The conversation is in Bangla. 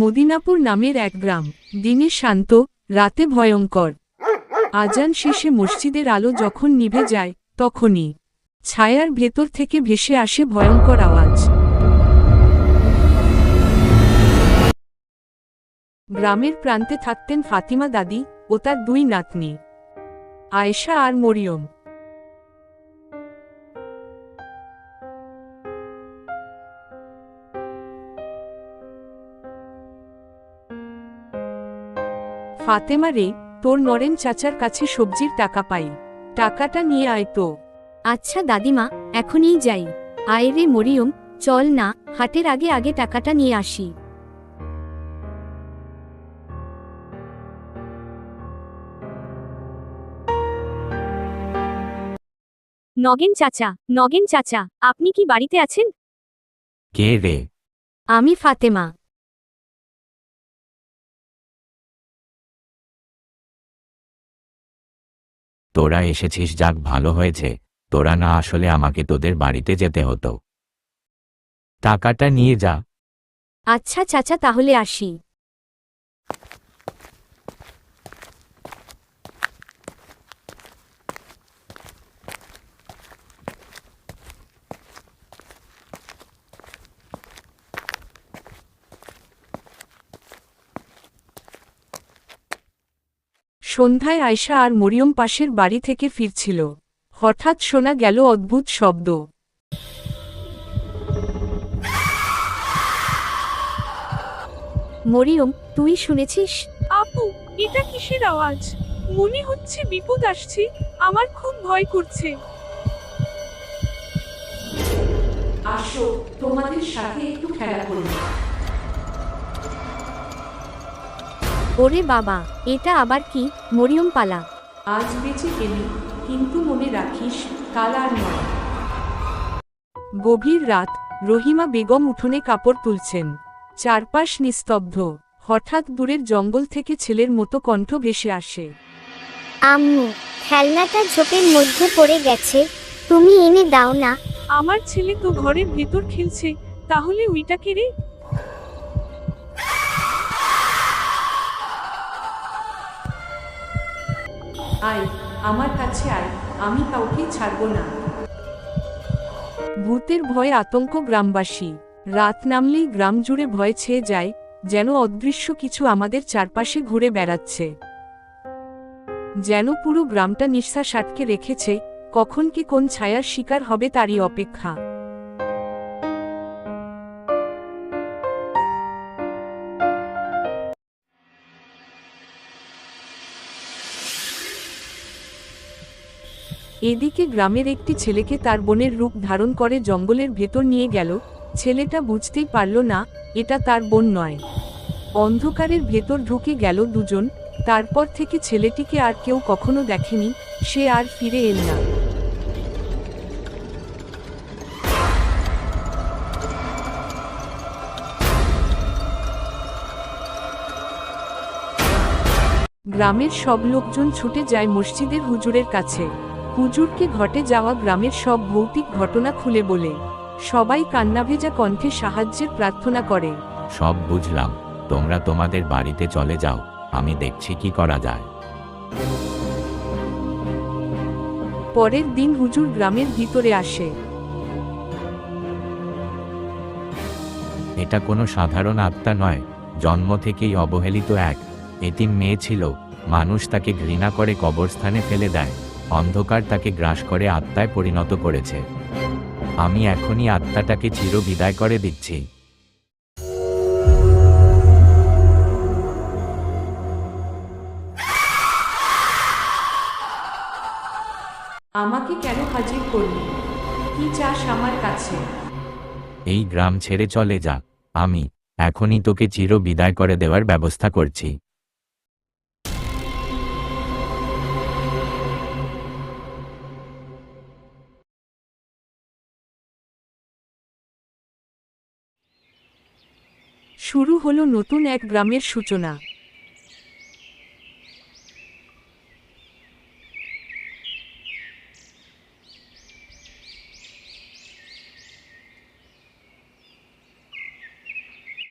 মদিনাপুর নামের এক গ্রাম। দিনে শান্ত, রাতে ভয়ঙ্কর। আজান শেষে মসজিদের আলো যখন নিভে যায়, তখনই ছায়ার ভেতর থেকে ভেসে আসে ভয়ঙ্কর আওয়াজ। গ্রামের প্রান্তে থাকতেন ফাতিমা দাদি ও তার দুই নাতনি, আয়েশা আর মরিয়ম। ফাতেমা রে তোর নরেন চাচার কাছে সবজির টাকা পাই। টাকাটা নিয়ে আয় তো। আচ্ছা দাদিমা এখনই যাই। আয় রে মরিয়ম চল না হাটের আগে আগে টাকাটা নিয়ে আসি। নগেন চাচা নগেন চাচা আপনি কি বাড়িতে আছেন? কে রে? আমি ফাতেমা। তোরা এসেছিস, যাক ভালো হয়েছে। তোরা না আসলে আমাকে তোদের বাড়িতে যেতে হতো। টাকাটা নিয়ে যা। আচ্ছা চাচা, তাহলে আসি। সন্ধ্যায় আয়সা আর মরিয়ম পাশের বাড়ি থেকে ফিরছিল। হঠাৎ শোনা গেল অদ্ভুত শব্দ। মরিয়ম তুই শুনেছিস? আপু এটা কিসের আওয়াজ? মনে হচ্ছে বিপদ আসছে। আমার খুব ভয় করছে। আসো তোমাদের সাথে একটু খেলা করব। ওরে বাবা এটা আবার কি? মরিয়ম পালা। আজ বেঁচে গেলি কিন্তু মনে রাখিস কাল আর নয়। গভীর রাত রহিমা বেগম উঠোনে কাপড় তুলছেন। চারপাশ নিস্তব্ধ। হঠাৎ দূরের জঙ্গল থেকে ছেলের মতো কণ্ঠ ভেসে আসে। আম্মু খেলনাটা ঝোপের মধ্যে পড়ে গেছে। তুমি এনে দাও না। আমার ছেলে তো ঘরের ভেতর খেলছে তাহলে ওইটাকে রে? আয়, আমার কাছে আয়, আমি কাউকে ছাড়ব না। ভূতের ভয়ে আতঙ্ক গ্রামবাসী। রাত নামলেই গ্রাম জুড়ে ভয় ছেয়ে যায়, যেন অদৃশ্য কিছু আমাদের চারপাশে ঘুরে বেড়াচ্ছে। যেন পুরো গ্রামটা নিঃশ্বাস আটকে রেখেছে, কখন কি কোন ছায়ার শিকার হবে তারই অপেক্ষা। এদিকে গ্রামের একটি ছেলেকে তার বোনের রূপ ধারণ করে জঙ্গলের ভেতর নিয়ে গেল। ছেলেটা বুঝতেই পারল না, এটা তার বোন নয়। অন্ধকারের ভেতর ঢুকে গেল দুজন। তারপর থেকে ছেলেটিকে আর কেউ কখনো দেখেনি, সে আর ফিরে এল না। গ্রামের সব লোকজন ছুটে যায় মসজিদের হুজুরের কাছে। হুজুরকে ঘটে যাওয়া গ্রামের সব ভৌতিক ঘটনা খুলে বলে। সবাই কান্নাভেজা কণ্ঠে সাহায্যের প্রার্থনা করে। সব বুঝলাম। তোমরা তোমাদের বাড়িতে চলে যাও। আমি দেখছি কি করা যায়। পরের দিন হুজুর গ্রামের ভিতরে আসে। এটা কোনো সাধারণ আত্মা নয়। জন্ম থেকেই অবহেলিত এক এতিম মেয়ে ছিল। মানুষ তাকে ঘৃণা করে কবরস্থানে ফেলে দেয়। অন্ধকার তাকে গ্রাস করে আত্মায় পরিণত করেছে। আমি এখনই আত্মাটাকে চির বিদায় করে দিচ্ছি। আমাকে কেন হাজির করলি? কি চাস আমার কাছে? এই গ্রাম ছেড়ে চলে যা। আমি এখনই তোকে চির বিদায় করে দেওয়ার ব্যবস্থা করছি। শুরু হলো নতুন এক গ্রামের সূচনা।